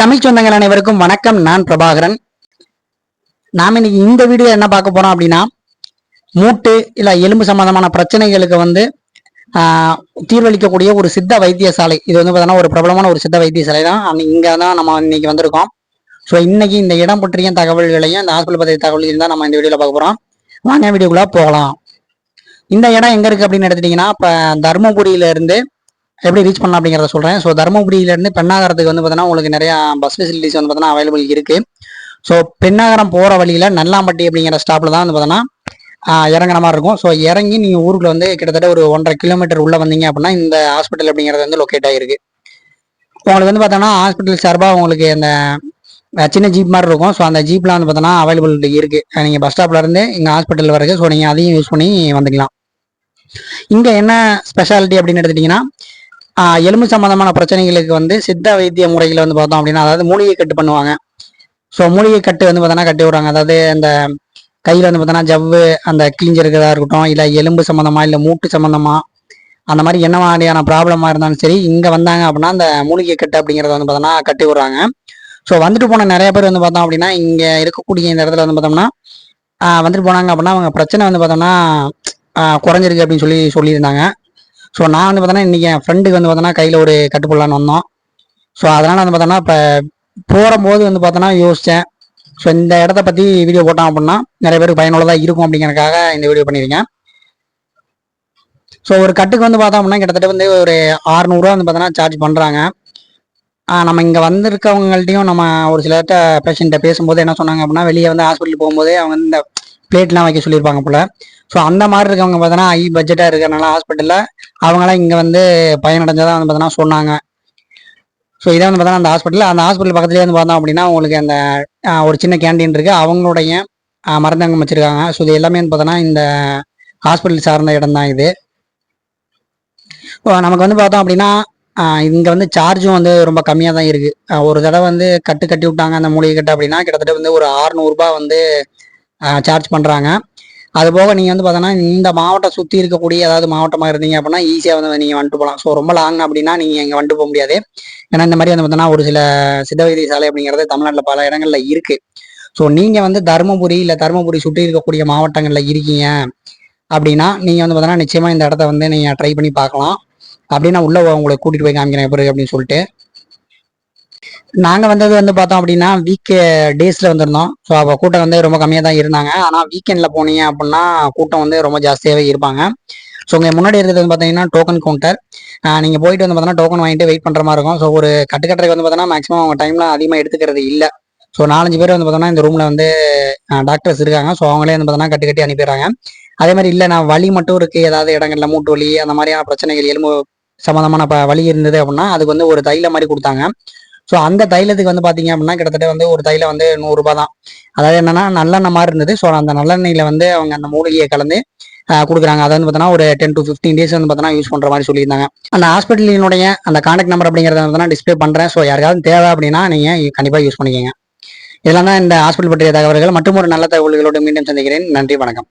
தமிழ் சொந்தங்கள் அனைவருக்கும் வணக்கம். நான் பிரபாகரன். நாம் இன்னைக்கு இந்த வீடியோ என்ன பார்க்க போறோம் அப்படின்னா மூட்டு இல்ல எலும்பு சம்பந்தமான பிரச்சனைகளுக்கு வந்து தீர்வளிக்கக்கூடிய ஒரு சித்த வைத்தியசாலை. இது வந்து பார்த்தோன்னா ஒரு பிரபலமான ஒரு சித்த வைத்தியசாலை தான். இங்கே தான் நம்ம இன்னைக்கு வந்திருக்கோம். ஸோ இன்னைக்கு இந்த இடம் பற்றிய தகவல்களையும் இந்த ஹாஸ்பிட்டல் பற்றிய தகவல்களையும் தான் நம்ம இந்த வீடியோவில் பார்க்க போகிறோம் வாங்க வீடியோக்குள்ளே போகலாம். இந்த இடம் எங்கே இருக்குது அப்படின்னு எடுத்துட்டிங்கன்னா இப்போ தருமபுரியிலேருந்து எப்படி ரீச் பண்ணலாம் அப்படிங்கிறத சொல்கிறேன் ஸோ தருமபுரியிலேருந்து பெண்ணாகரத்துக்கு வந்து பார்த்தீங்கன்னா உங்களுக்கு நிறையா பஸ் ஃபெசிலிட்டிஸ் வந்து பார்த்தீங்கன்னா அவைலபிள் இருக்குது ஸோ பெண்ணாகரம் போகிற வழியில் நல்லாம்பட்டி அப்படிங்கிற ஸ்டாப்பில் தான் வந்து பார்த்தீங்கன்னா இறங்குற மாதிரி இருக்கும். ஸோ இறங்கி நீங்கள் ஊருக்குள்ள வந்து கிட்டத்தட்ட ஒரு ஒன்றரை கிலோமீட்டர் உள்ளே வந்தீங்க அப்படின்னா இந்த ஹாஸ்பிட்டல் அப்படிங்கிறது வந்து லொக்கேட் ஆகிருக்கு உங்களுக்கு வந்து பார்த்தோன்னா ஹாஸ்பிட்டல் சார்பாக உங்களுக்கு அந்த சின்ன ஜீப் மாதிரி இருக்கும். ஸோ அந்த ஜீப்லாம் வந்து பார்த்தோன்னா அவைலபிள் இருக்குது நீங்கள் பஸ் ஸ்டாப்ல இருந்து இங்கே ஹாஸ்பிட்டல் வரைக்கும். ஸோ நீங்கள் அதையும் யூஸ் பண்ணி வந்துக்கலாம். இங்கே என்ன ஸ்பெஷாலிட்டி அப்படின்னு எடுத்துட்டிங்கன்னா எலும்பு சம்பந்தமான பிரச்சனைகளுக்கு வந்து சித்த வைத்திய முறைகளை வந்து பார்த்தோம் அப்படின்னா அதாவது மூலிகை கட்டு பண்ணுவாங்க. ஸோ மூலிகை கட்டு வந்து பார்த்தோன்னா கட்டி விடுறாங்க. அதாவது அந்த கையில் வந்து பார்த்தோன்னா ஜவ்வு அந்த கிழிஞ்சிருக்கிறதா இருக்கட்டும் இல்லை எலும்பு சம்மந்தமாக இல்லை மூட்டு சம்மந்தமாக அந்த மாதிரி என்ன மாதிரியான ப்ராப்ளமாக இருந்தாலும் சரி இங்கே வந்தாங்க அப்படின்னா அந்த மூலிகை கட்டு அப்படிங்கிறத வந்து பார்த்தோன்னா கட்டி விடுறாங்க. ஸோ வந்துட்டு போன நிறைய பேர் வந்து பார்த்தோம் அப்படின்னா இங்கே இருக்கக்கூடிய இந்த இடத்துல வந்து பார்த்தோம்னா வந்துட்டு போனாங்க அப்படின்னா அவங்க பிரச்சனை வந்து பார்த்தோம்னா குறைஞ்சிருக்கு அப்படின்னு சொல்லி சொல்லியிருந்தாங்க. ஸோ நான் வந்து பார்த்தோன்னா இன்றைக்கி என் ஃப்ரெண்டுக்கு வந்து பார்த்தோன்னா கையில் ஒரு கட்டு போடலான்னு வந்தோம். ஸோ அதனால் வந்து பார்த்தோன்னா இப்போ போகும்போது வந்து பார்த்தோன்னா யோசித்தேன் ஸோ இந்த இடத்த பற்றி வீடியோ போட்டோம் அப்படின்னா நிறைய பேருக்கு பயனுள்ளதாக இருக்கும் அப்படிங்கறதுக்காக இந்த வீடியோ பண்ணியிருக்கேன். ஸோ ஒரு கட்டுக்கு வந்து பார்த்தோம் அப்படின்னா கிட்டத்தட்ட வந்து ஒரு ஆறுநூறுவா வந்து பார்த்தோன்னா சார்ஜ் பண்ணுறாங்க நம்ம இங்கே வந்திருக்கவங்கள்ட்டையும் நம்ம ஒரு சிலர்கிட்ட பேஷண்ட்டை பேசும்போது என்ன சொன்னாங்க அப்படின்னா வெளியே வந்து ஹாஸ்பிட்டல் போகும்போதே அவங்க இந்த பிளேட்லாம் வைக்க சொல்லியிருப்பாங்க போல. ஸோ அந்த மாதிரி இருக்கவங்க பார்த்தோன்னா ஹை பட்ஜெட்டாக இருக்கிறனால ஹாஸ்பிட்டலில் அவங்களாம் இங்கே வந்து பயனடைஞ்சதாக வந்து பார்த்தோன்னா சொன்னாங்க. ஸோ இதை வந்து பார்த்தோன்னா அந்த ஹாஸ்பிட்டலில் அந்த ஹாஸ்பிட்டல் பக்கத்துலேயே வந்து பார்த்தோம் அப்படின்னா உங்களுக்கு அந்த ஒரு சின்ன கேண்டீன் இருக்குது அவங்களுடைய மருந்தங்கம் மருந்தகம் வச்சுருக்காங்க. ஸோ இது எல்லாமே வந்து பார்த்தோன்னா இந்த ஹாஸ்பிட்டல் சார்ந்த இடம் தான் இது நமக்கு வந்து பார்த்தோம் அப்படின்னா இங்கே வந்து சார்ஜும் வந்து ரொம்ப கம்மியாக தான் இருக்குது ஒரு தடவை வந்து கட்டு கட்டி விட்டாங்க அந்த மூலிகை கட்டு அப்படின்னா கிட்டத்தட்ட வந்து ஒரு ஆறுநூறுபா வந்து சார்ஜ் பண்ணுறாங்க அது போக நீங்கள் வந்து பார்த்தோன்னா இந்த மாவட்டம் சுற்றி இருக்கக்கூடிய ஏதாவது மாவட்டமாக இருந்தீங்க அப்படின்னா ஈஸியாக வந்து நீங்கள் வந்துட்டு போகலாம் ஸோ ரொம்ப லாங் அப்படின்னா நீங்கள் இங்கே வந்துட்டு போக முடியாது. ஏன்னா இந்த மாதிரி வந்து பார்த்தோன்னா ஒரு சில சித்த சாலை அப்படிங்கிறது தமிழ்நாட்டில் பல இடங்களில் இருக்குது ஸோ நீங்கள் வந்து தருமபுரி இல்லை தருமபுரி சுற்றி இருக்கக்கூடிய மாவட்டங்களில் இருக்கீங்க அப்படின்னா நீங்கள் வந்து பார்த்தோன்னா நிச்சயமாக இந்த இடத்த வந்து நீங்கள் ட்ரை பண்ணி பார்க்கலாம். அப்படின்னா உள்ள உங்களை கூட்டிகிட்டு போய் காமிக்கிறேன் எப்படி அப்படின்னு சொல்லிட்டு. நாங்கள் வந்தது வந்து பார்த்தோம் அப்படின்னா வீக் டேஸில் வந்திருந்தோம். ஸோ அப்போ கூட்டம் வந்து ரொம்ப கம்மியாக தான் இருந்தாங்க. ஆனால் வீக்கெண்ட்ல போனீங்க அப்படின்னா கூட்டம் வந்து ரொம்ப ஜாஸ்தியாகவே இருப்பாங்க. ஸோ உங்கள் முன்னாடி இருக்கிறது வந்து பார்த்தீங்கன்னா டோக்கன் கவுண்டர் நீங்கள் போயிட்டு வந்து பார்த்தீங்கன்னா டோக்கன் வாங்கிட்டு வெயிட் பண்ணுற மாதிரி இருக்கும். ஸோ ஒரு கட்டுக்கட்டுறதுக்கு வந்து பார்த்தீங்கன்னா மேக்ஸிமம் அவங்க டைம்லாம் அதிகமாக எடுத்துக்கிறது இல்லை. ஸோ நாலஞ்சு பேர் வந்து பார்த்தோன்னா இந்த ரூமில் வந்து டாக்டர்ஸ் இருக்காங்க. ஸோ அவங்களே வந்து பார்த்தோன்னா கட்டு கட்டி அனுப்பிடுறாங்க. அதே மாதிரி இல்லை நான் வலி மட்டும் இருக்குது ஏதாவது இடங்கள்ல மூட்டு வலி அந்த மாதிரியான பிரச்சனைகள் எலும்பு சம்மந்தமான ப வலி இருந்தது அப்படின்னா அதுக்கு வந்து ஒரு தைலம் மாதிரி கொடுத்தாங்க. ஸோ அந்த தைலத்துக்கு வந்து பார்த்தீங்க அப்படின்னா கிட்டத்தட்ட வந்து ஒரு தைலம் வந்து நூறுரூபா தான். அதாவது என்னன்னா நல்லெண்ணெய் மாதிரி இருந்தது. ஸோ அந்த நல்லெண்ணெயில் வந்து அவங்க அந்த மூலிகையை கலந்து கொடுக்குறாங்க. அதை வந்து பார்த்தோன்னா ஒரு டென் டு ஃபிஃப்டீன் டேஸ் வந்து பார்த்தோன்னா யூஸ் பண்ணுற மாதிரி சொல்லியிருந்தாங்க. அந்த ஹாஸ்பிட்டலினுடைய அந்த கான்டாக்ட் நம்பர் அப்படிங்கிறத வந்து டிஸ்பிளே பண்ணுறேன் ஸோ யாருக்காவது தேவை அப்படின்னா நீங்கள் கண்டிப்பாக யூஸ் பண்ணிக்கோங்க. இதெல்லாம் தான் இந்த ஹாஸ்பிட்டல் பற்றிய தகவல்கள். மற்றும் ஒரு நல்ல தகவல்களோடு மீண்டும் சந்திக்கிறேன். நன்றி வணக்கம்.